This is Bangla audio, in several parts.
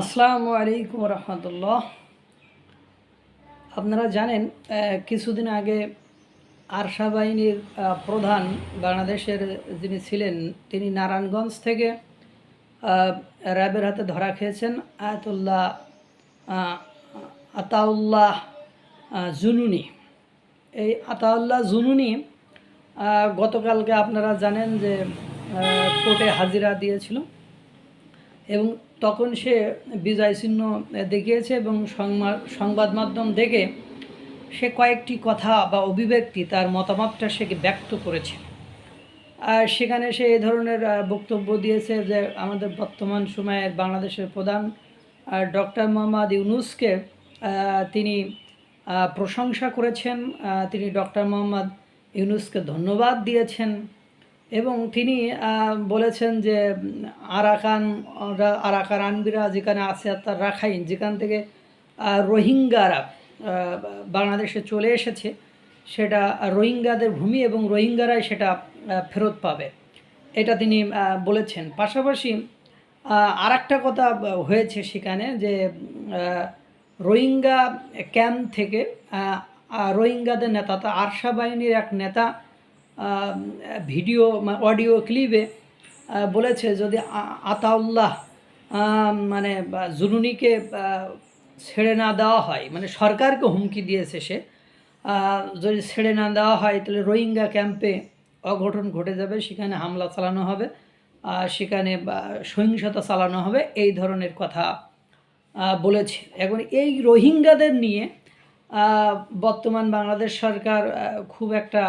আসসালামু আলাইকুম রহমতুল্লাহ। আপনারা জানেন কিছুদিন আগে আরশা বাহিনীর প্রধান বাংলাদেশের যিনি ছিলেন, তিনি নারায়ণগঞ্জ থেকে র্যাবের হাতে ধরা খেয়েছেন আয়াতুল্লাহ আতাউল্লাহ জুনুনি। এই আতাউল্লাহ জুনুনি গতকালকে আপনারা জানেন যে কোর্টে হাজিরা দিয়েছিল এবং তখন সে বিজয় চিহ্ন দেখিয়েছে এবং সংবাদ মাধ্যম দেখে সে কয়েকটি কথা বা অভিব্যক্তি তার মতামতটা সে ব্যক্ত করেছে। আর সেখানে সে এই ধরনের বক্তব্য দিয়েছে যে আমাদের বর্তমান সময়ের বাংলাদেশের প্রধান ডক্টর মোহাম্মদ ইউনুসকে তিনি প্রশংসা করেছেন। তিনি ডক্টর মোহাম্মদ ইউনুসকে ধন্যবাদ দিয়েছেন। এবং তিনি বলেছেন যে আরাকান আরাকান আনবিরা যেখানে আছে তার রাখাইন, যেখান থেকে রোহিঙ্গারা বাংলাদেশে চলে এসেছে, সেটা রোহিঙ্গাদের ভূমি এবং রোহিঙ্গারাই সেটা ফেরত পাবে। এটা তিনি বলেছেন। পাশাপাশি আর একটা কথা হয়েছে সেখানে যে রোহিঙ্গা ক্যাম্প থেকে রোহিঙ্গাদের নেতা, তা আরশা বাহিনীর এক নেতা ভিডিও অডিও ক্লিপে বলেছে যদি আতাউল্লাহ মানে জুনুনিকে ছেড়ে না দেওয়া হয় মানে সরকারকে হুমকি দিয়েছে সে যদি ছেড়ে না দেওয়া হয়, তাহলে রোহিঙ্গা ক্যাম্পে অঘটন ঘটে যাবে, সেখানে হামলা চালানো হবে সেখানে সহিংসতা চালানো হবে, এই ধরনের কথা বলেছে। এখন এই রোহিঙ্গাদের নিয়ে বর্তমান বাংলাদেশ সরকার খুব একটা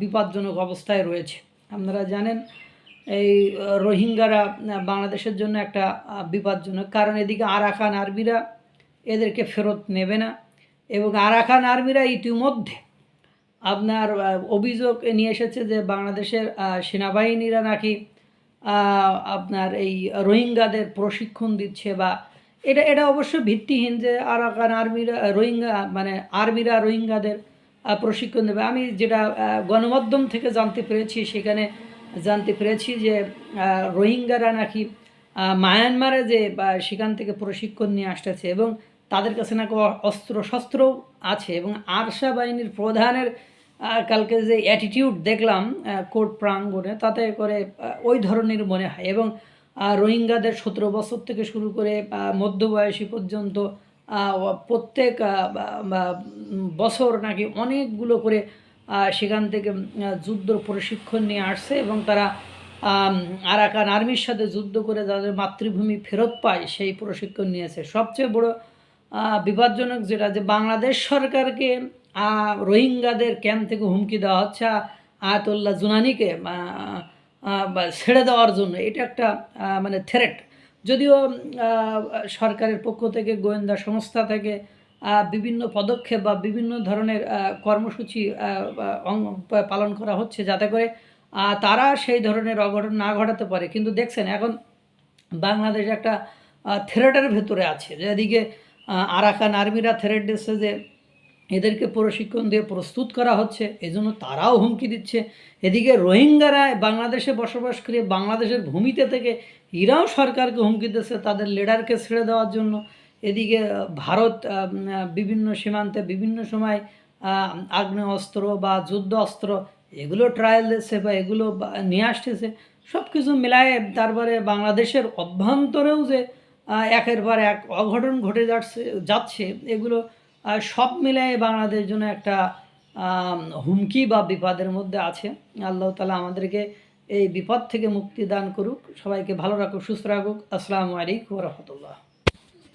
বিপজ্জনক অবস্থায় রয়েছে। আপনারা জানেন, এই রোহিঙ্গারা বাংলাদেশের জন্য একটা বিপজ্জনক। কারণ এদিকে আরাকান আর্মিরা এদেরকে ফেরত নেবে না এবং আরাকান আর্মিরা ইতিমধ্যে আপনার অভিযোগ নিয়ে এসেছে যে বাংলাদেশের সেনাবাহিনীরা নাকি আপনার এই রোহিঙ্গাদের প্রশিক্ষণ দিচ্ছে বা এটা এটা অবশ্য ভিত্তিহীন যে আরাকান আর্মিরা, রোহিঙ্গা মানে আর্মিরা রোহিঙ্গাদের প্রশিক্ষণ দেবে। আমি যেটা গণমাধ্যম থেকে জানতে পেরেছি, সেখানে জানতে পেরেছি যে রোহিঙ্গারা নাকি মায়ানমারে যে সেখান থেকে প্রশিক্ষণ নিয়ে আসতেছে এবং তাদের কাছে নাকি অস্ত্র শস্ত্রও আছে এবং আরশা বাহিনীর প্রধানের কালকে যে অ্যাটিটিউড দেখলাম কোর্ট প্রাঙ্গণে, তাতে করে ওই ধরনের মনে হয় এবং রোহিঙ্গাদের সতেরো বছর থেকে শুরু করে মধ্যবয়সী পর্যন্ত প্রত্যেক বছর নাকি অনেকগুলো করে সেখান থেকে যুদ্ধ প্রশিক্ষণ নিয়ে আসছে এবং তারা আরাকান আর্মির সাথে যুদ্ধ করে তাদের মাতৃভূমি ফেরত পায়, সেই প্রশিক্ষণ নিয়েছে। সবচেয়ে বড় বিপজ্জনক যেটা যে বাংলাদেশ সরকারকে রোহিঙ্গাদের ক্যাম্প থেকে হুমকি দেওয়া হচ্ছে আয়াতুল্লাহ জুনানিকে ছেড়ে দেওয়ার জন্য। এটা একটা মানে থ্রেট যদিও সরকারের পক্ষ থেকে, গোয়েন্দা সংস্থা থেকে বিভিন্ন পদক্ষেপ বা বিভিন্ন ধরনের কর্মসূচি পালন করা হচ্ছে যাতে করে তারা সেই ধরনের অঘটন না ঘটাতে পারে। কিন্তু দেখছেন, এখন বাংলাদেশ একটা থ্রেটের ভেতরে আছে। যেদিকে আরাকান আর্মিরা থ্রেট দিচ্ছে যে এদেরকে প্রশিক্ষণ দিয়ে প্রস্তুত করা হচ্ছে এজন্য তারাও হুমকি দিচ্ছে। এদিকে রোহিঙ্গারা বাংলাদেশে বসবাস করে বাংলাদেশের ভূমিতে থেকে ইরাও সরকারকে হুমকি দিচ্ছে তাদের লিডারকে ছেড়ে দেওয়ার জন্য। এদিকে ভারত বিভিন্ন সীমান্তে বিভিন্ন সময় আহ, আগ্নেয় অস্ত্র বা যুদ্ধ অস্ত্র এগুলো ট্রায়াল দিচ্ছে বা এগুলো নিয়ে আসতেছে। সব কিছু মিলায়ে তারপরে বাংলাদেশের অভ্যন্তরেও যে একের পর এক অঘটন ঘটে যাচ্ছে যাচ্ছে এগুলো সব মিলায় বাংলাদেশ জন্য একটা হুমকি বা বিপদের মধ্যে আছে। আল্লাহ তালা আমাদেরকে এই বিপদ থেকে মুক্তি দান করুক। সবাইকে ভালো রাখুক, সুস্থ রাখুক। আসসালামু আলাইকুম রহমতুল্লাহ।